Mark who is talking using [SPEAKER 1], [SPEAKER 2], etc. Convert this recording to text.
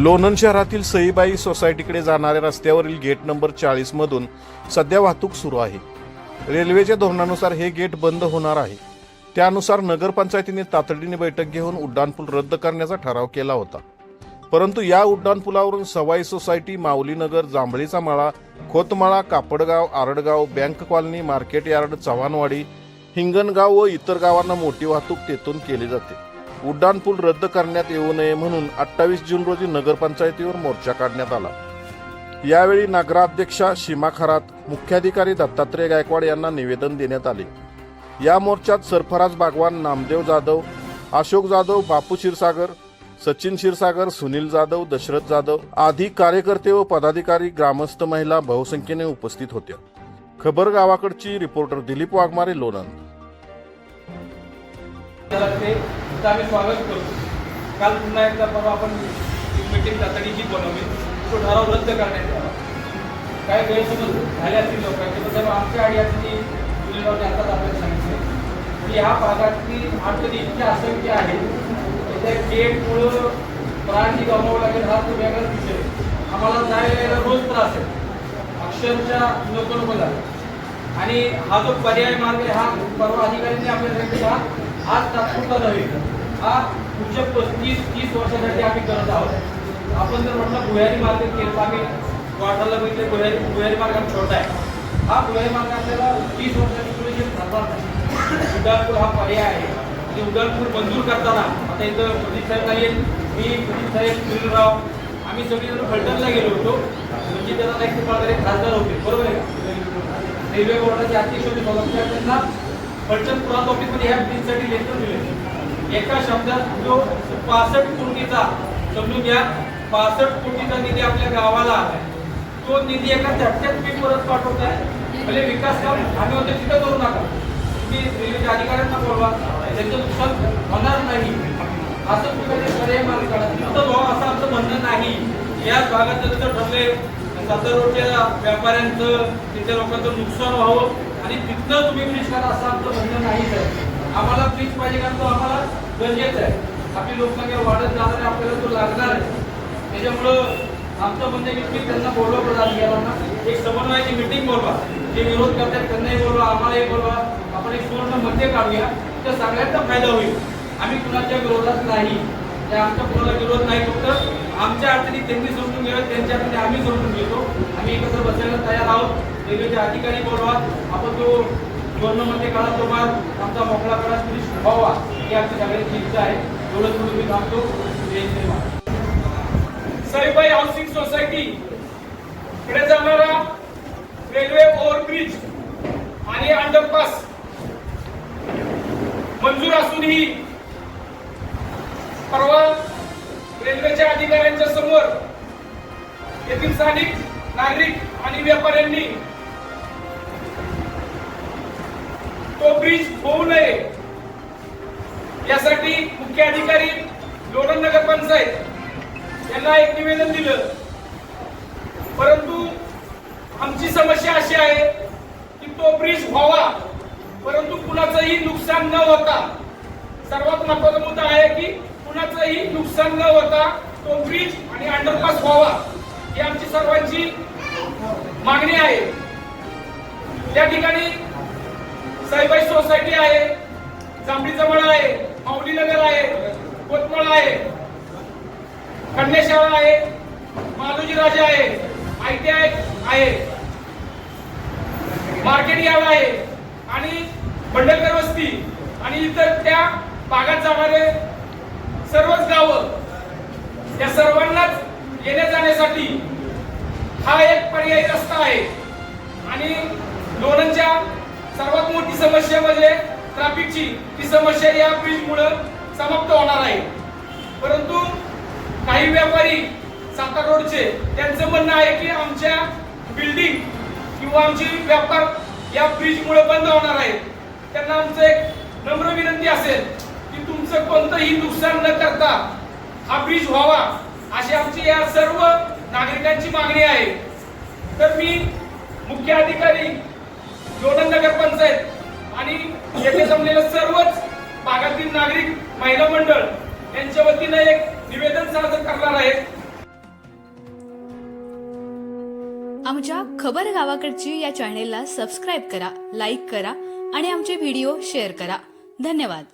[SPEAKER 1] लोणंद शहरातील सईबाई सोसायटीकडे जाणाऱ्या रस्त्यावरील गेट नंबर चाळीस मधून सध्या वाहतूक सुरू आहे. रेल्वेच्या धोरणानुसार हे गेट बंद होणार आहे. त्यानुसार नगरपंचायतीने तातडीने बैठक घेऊन उड्डाणपूल रद्द करण्याचा ठराव केला होता. परंतु या उड्डाणपुलावरून सवाई सोसायटी माऊलीनगर जांभळीचा माळा Khotmala Kapadgaon Aradgaon bank colony market yard Chavanwadi Hingangaon व इतर गावांना मोठी वाहतूक तेथून केली जाते. उड्डाणपूल रद्द करण्यात येऊ नये म्हणून अठ्ठावीस जून रोजी नगरपंचायतीवर मोर्चा काढण्यात आला. यावेळी नगराध्यक्षा सीमा खरात मुख्याधिकारी दत्तात्रय गायकवाड यांना निवेदन देण्यात आले. या मोर्चात सरफराज बागवान नामदेव जाधव अशोक जाधव बापू क्षीरसागर सचिन क्षीरसागर सुनील जाधव दशरथ जाधव आदी कार्यकर्ते व पदाधिकारी ग्रामस्थ महिला बहुसंख्येने उपस्थित होत्या. खबर गावाकडची रिपोर्टर दिलीप वाघमारे लोणंद.
[SPEAKER 2] तुमचं आम्ही स्वागत करतो. काल पुन्हा एकदा परवा आपण मीटिंग तातडीची बनवली. तो ठराव रद्द करण्यात आला. काय गैरसमज झाले असतील लोकांचे तर सर्व आमच्या अडचणी मुलींवरती आताच आपल्याला सांगितले. की ह्या भागातली अडचणी इतक्या असंख्य आहे की त्या गेटमुळं प्राणी गमावं लागेल हा तो वेगळाच विषय. आम्हाला जायला यायला रोज त्रास आहे. अक्षरशः नको नको झालं. आणि हा जो पर्याय मार्ग आहे हा परवा अधिकाऱ्यांनी आपल्याला हा आज तात्पुरता नव्हे? हा पुढच्या पस्तीस तीस वर्षासाठी आम्ही करत आहोत. आपण जर म्हटलं भुयारी मार्ग केला आम्ही वाटायला बघितले भुयारी भुयारी मार्ग हा छोटा आहे. हा भुयारी मार्ग आपल्याला तीस वर्षाची पुढे जे नाही उड्डाणपूल हा पर्याय आहे. आणि उदळपूर मंजूर करताना आता इथं प्रदीप साहेब नाही मी प्रदीप साहेब सुनीलराव आम्ही सगळीजण फलटणला गेलो होतो. म्हणजे त्याला नाही प्रकारे खासदार होते. बरोबर आहे रेल्वे बोर्डाचे अतिशय होते. त्यांना फलटण पुरात ऑफिसमध्ये ह्या ब्रिजसाठी लेखन दिले. एका शब्दात जो पासष्ट कोटीचा समजून घ्या पासष्ट कोटीचा निधी आपल्या गावाला आहे तो निधी एका झटक्यात मी परत आहे म्हणजे विकास काम आम्ही होते तिथं करू नका. तुम्ही रेल्वेच्या अधिकाऱ्यांना बोलवा. त्यांचं नुकसान होणार नाही. असं तुम्ही पर्याय मार्ग काढा तिथं भाव असं आमचं म्हणणं नाही. याच भागात जर ठरले सातारा रोडच्या व्यापाऱ्यांचं तिथे लोकांचं नुकसान व्हावं आणि तिथनं तुम्ही ब्रिज करा असं आमचं म्हणणं नाहीच आहे आम्हाला ब्रिज पाहिजे कारण तो आम्हाला गरजेचं आहे. आपली लोकसंख्या वाढत जाणार आहे आपल्याला तो लागणार आहे. त्याच्यामुळं आमचं म्हणणं की तुम्ही त्यांना बोलवा प्रधान एक समन्वयाची मिटिंग बोलवा. जे विरोध करतात त्यांनाही बोलवा आम्हालाही बोलवा. आपण एक पूर्ण मध्य काढूया. तर सगळ्यांचा फायदा होईल. आम्ही कुणाच्या विरोधात नाही. आमचा कोणाला विरोध नाही फक्त आमच्या अडचणी त्यांनी समजून घेऊ त्यांच्या अडचणी आम्ही समजून घेतो आम्ही एकत्र बसायला तयार आहोत. रेल्वेचे अधिकारी बोलवा आपण तो सुवर्णमध्ये काळात तो आमचा मोकळा काळा तुम्ही व्हावा ही आमची सगळ्यांची इच्छा आहे. एवढं थोडं मी थांबतो. साईबाई हाऊसिंग सोसायटी कडे जाणारा रेल्वे ओव्हरब्रिज आणि अंडरपास मंजूर असूनही परवा रेल्वेच्या अधिकाऱ्यांच्या समोर येथील स्थानिक नागरिक आणि व्यापाऱ्यांनी तो ब्रिज होऊ नये. यासाठी मुख्य अधिकारी लोणंद नगर पंचायत यांना एक निवेदन दिलं. परंतु आमची समस्या अशी आहे की तो ब्रिज व्हावा परंतु कुणाचंही नुकसान न होता. सर्वात महत्त्वाचा मुद्दा आहे की कुणाचंही नुकसान न होता तो ब्रिज आणि अंडरपास व्हावा ही आमची सर्वांची मागणी आहे. त्या ठिकाणी साईबाई सोसायटी आहे जांभळी जवळ आहे माऊली नगर आहे कोतमळ आहे कन्याशाळा आहे मालोजी राजा आहे आयटीआय आहे मार्केट यार्ड आहे आणि बंडलकर वस्ती आणि इतर त्या भागात जाणारे सर्वच गावं या सर्वांनाच येण्या जाण्यासाठी हा एक पर्यायी रस्ता आहे. आणि लोणंदच्या सर्वात मोठी समस्या म्हणजे ट्रॅफिकची ती समस्या या ब्रिजमुळे समाप्त होणार आहे. परंतु काही व्यापारी सातारा रोडचे त्यांचं म्हणणं आहे की आमच्या बिल्डिंग किंवा आमची व्यापार या ब्रिजमुळे बंद होणार आहे. त्यांना आमचं एक नम्र विनंती असेल की तुमचं कोणतंही नुकसान न करता हा ब्रिज व्हावा अशी आमची या सर्व नागरिकांची मागणी आहे. तर मी मुख्य अधिकारी लोणंद नगर पंचायत आणि येथे जमलेले सर्वच भागातील नागरिक महिला मंडळ यांच्या वतीने एक निवेदन सादर करणार आहेत.
[SPEAKER 3] आमच्या खबर गावाकडची या चॅनेलला सबस्क्राईब करा लाईक करा आणि आमचे व्हिडिओ शेअर करा. धन्यवाद.